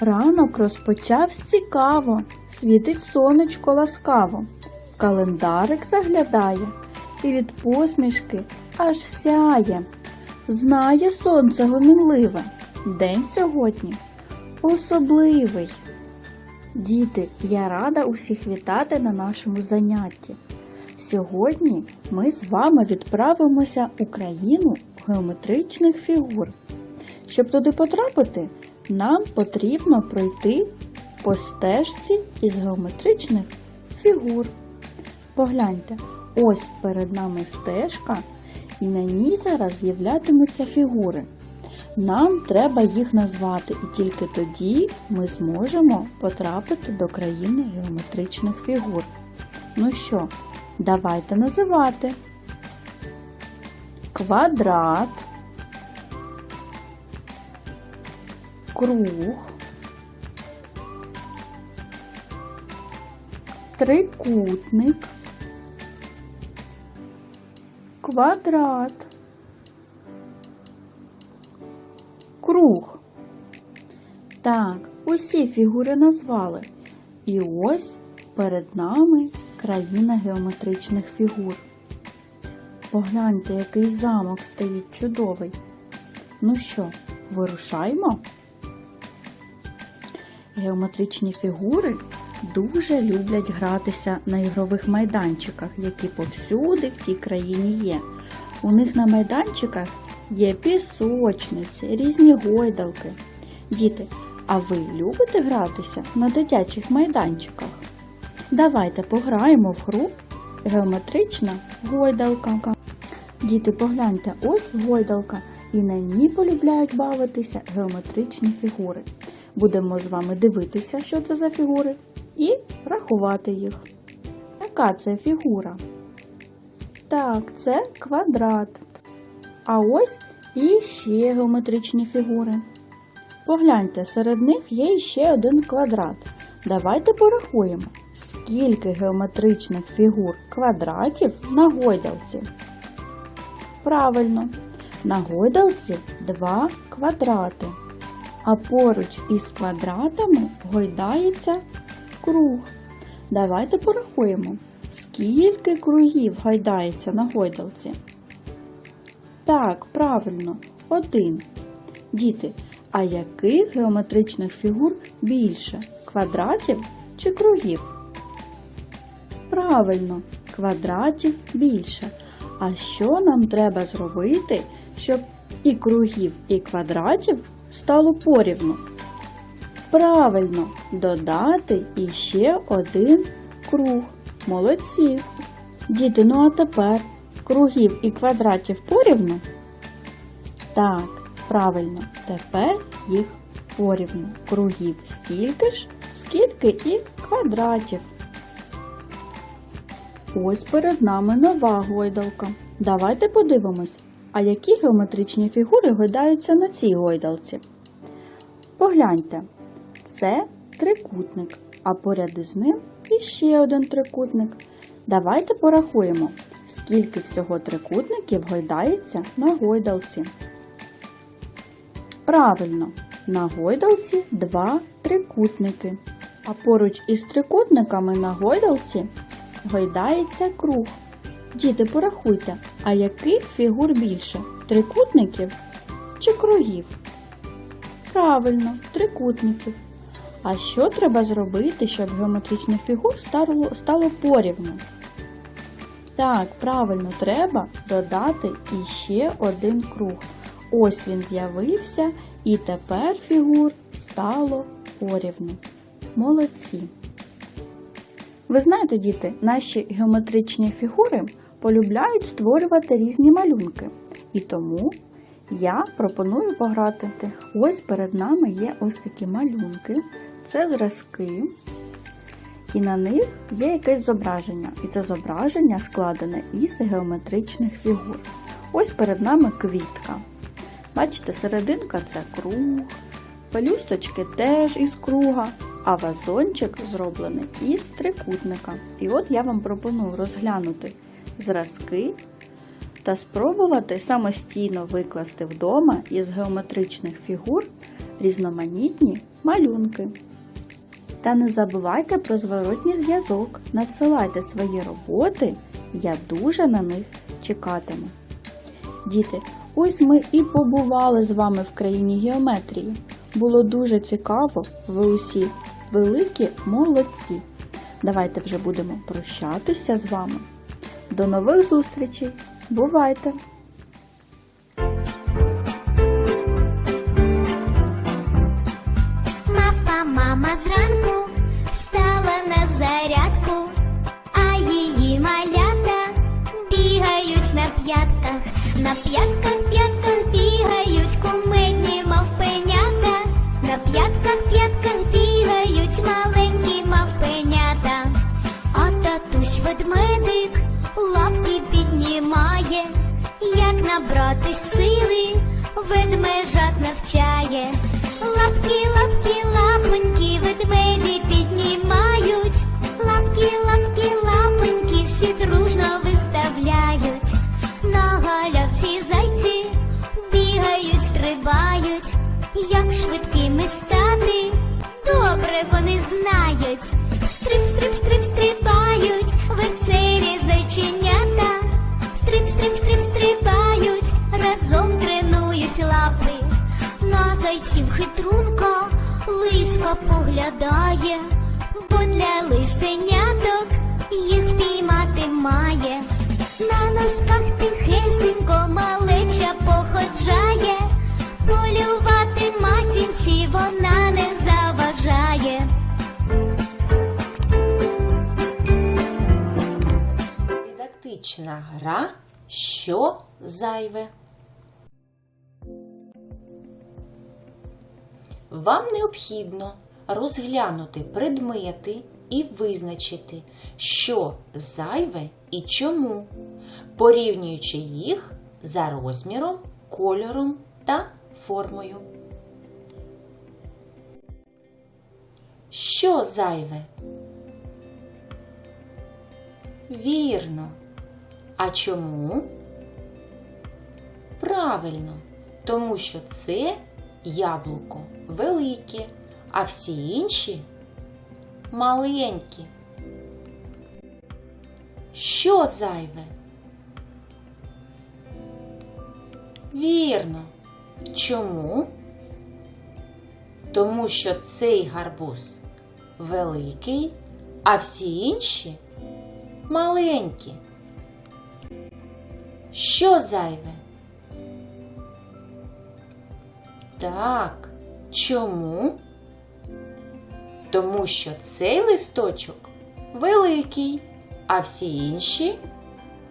Ранок розпочався цікаво, світить сонечко ласкаво. Календарик заглядає і від посмішки аж сяє. Знає сонце гомінливе, день сьогодні особливий. Діти, я рада усіх вітати на нашому занятті. Сьогодні ми з вами відправимося у країну геометричних фігур. Щоб туди потрапити, нам потрібно пройти по стежці із геометричних фігур. Погляньте, ось перед нами стежка, і на ній зараз з'являтимуться фігури. Нам треба їх назвати, і тільки тоді ми зможемо потрапити до країни геометричних фігур. Ну що, давайте називати. Квадрат, круг, трикутник, квадрат, круг. Так, усі фігури назвали. І ось перед нами країна геометричних фігур. Погляньте, який замок стоїть чудовий. Ну що, вирушаймо? Геометричні фігури дуже люблять гратися на ігрових майданчиках, які повсюди в тій країні є. У них на майданчиках є пісочниці, різні гойдалки. Діти, а ви любите гратися на дитячих майданчиках? Давайте пограємо в гру геометрична гойдалка. Діти, погляньте, ось гойдалка, і на ній полюбляють бавитися геометричні фігури. Будемо з вами дивитися, що це за фігури, і рахувати їх. Яка це фігура? Так, це квадрат. А ось і ще геометричні фігури. Погляньте, серед них є ще один квадрат. Давайте порахуємо, скільки геометричних фігур квадратів на гойдалці. Правильно, на гойдалці два квадрати, а поруч із квадратами гойдається круг. Давайте порахуємо, скільки кругів гойдається на гойдалці. Так, правильно, один. Діти, а яких геометричних фігур більше квадратів чи кругів? Правильно, квадратів більше. А що нам треба зробити, щоб і кругів, і квадратів стало порівну? Правильно, додати іще один круг. Молодці. Діти, ну а тепер кругів і квадратів порівну? Так, правильно, тепер їх порівну. Кругів стільки ж, скільки і квадратів. Ось перед нами нова гойдалка. Давайте подивимось, а які геометричні фігури гойдаються на цій гойдалці. Погляньте, це трикутник, а поряд із ним іще один трикутник. Давайте порахуємо, скільки всього трикутників гойдається на гойдалці. Правильно, на гойдалці два трикутники, а поруч із трикутниками на гойдалці гойдається круг. Діти, порахуйте, а яких фігур більше трикутників чи кругів? Правильно, трикутників. А що треба зробити, щоб геометричних фігур стало, порівну? Так, правильно, треба додати іще один круг. Ось він з'явився, і тепер фігур стало порівну. Молодці. Ви знаєте, діти, наші геометричні фігури полюбляють створювати різні малюнки. І тому я пропоную пограти. Ось перед нами є ось такі малюнки. Це зразки. І на них є якесь зображення. І це зображення складене із геометричних фігур. Ось перед нами квітка. Бачите, серединка це круг, пелюсточки теж із круга, а вазончик зроблений із трикутника. І от я вам пропоную розглянути зразки та спробувати самостійно викласти вдома із геометричних фігур різноманітні малюнки. Та не забувайте про зворотній зв'язок. Надсилайте свої роботи, я дуже на них чекатиму. Діти, ось ми і побували з вами в країні геометрії. Було дуже цікаво, ви усі великі молодці. Давайте вже будемо прощатися з вами. До нових зустрічей! Бувайте! Мапа мама зранку встала на зарядку, а її малята бігають на п'ятках, на п'ятках, п'ятках бігають кумедні мавпенята, на п'ятках, п'ятках бігають маленькі мавпенята, а татусь ведмедик лапки піднімає, як набрати сили, ведмежат навчає. Лапки, лапки, лапоньки, ведмеді піднімають. Лапки, лапки, лапоньки, всі дружно виставляють. На галявці зайці бігають, стрибають. Як швидкими стати, добре вони знають. Стрип, стрип, стрип, веселі зайченята. Стрип, стрип, стрибають, разом тренують лапи. На зайців хитрунка лиска поглядає, бо для лисеняток їх впіймати має. На носках тихесенько малеча походжає, полювати матінці вона не заважає. Дидактична гра Що зайве? Вам необхідно розглянути предмети і визначити, що зайве і чому, порівнюючи їх за розміром, кольором та формою. Що зайве? Вірно. А чому? Правильно, тому що це яблуко велике, а всі інші маленькі. Що зайве? Вірно. Чому? Тому що цей гарбуз великий, а всі інші маленькі. Що зайве? Так, чому? Тому що цей листочок великий, а всі інші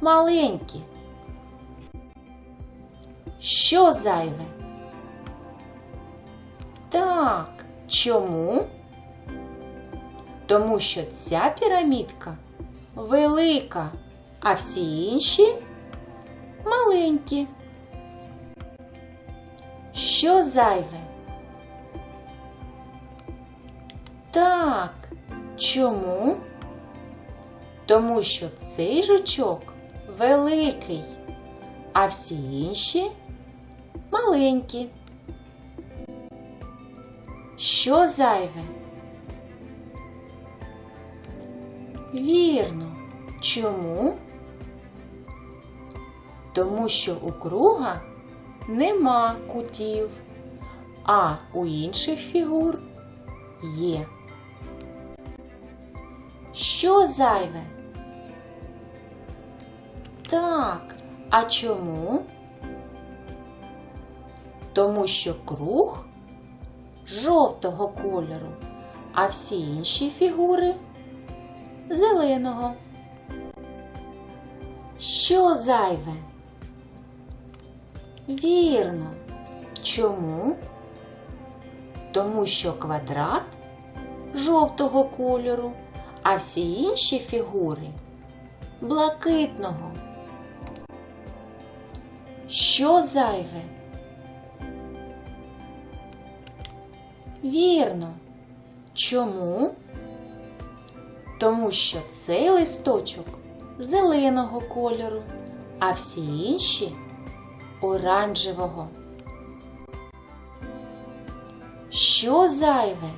маленькі. Що зайве? Так, чому? Тому що ця пірамідка велика, а всі інші маленькі. Що зайве? Так, чому? Тому що цей жучок великий, а всі інші маленькі. Що зайве? Вірно. Чому? Тому що у круга нема кутів, а у інших фігур є. Що зайве? Так, а чому? Тому що круг жовтого кольору, а всі інші фігури зеленого. Що зайве? Вірно. Чому? Тому що квадрат жовтого кольору, а всі інші фігури блакитного. Що зайве? Вірно. Чому? Тому що цей листочок зеленого кольору, а всі інші оранжевого. Що зайве?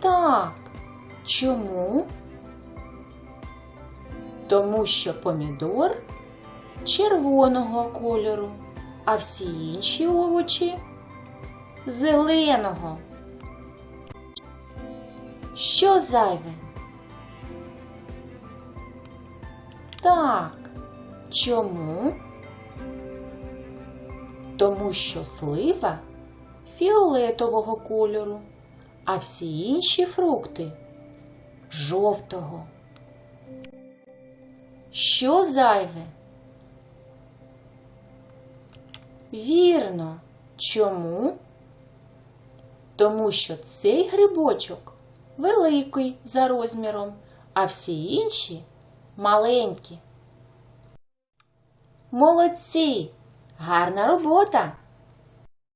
Так. Чому? Тому що помідор червоного кольору, а всі інші овочі зеленого. Що зайве? Так. Чому? Тому що слива фіолетового кольору, а всі інші фрукти жовтого. Що зайве? Вірно. Чому? Тому що цей грибочок великий за розміром, а всі інші маленькі. Молодці! Гарна робота!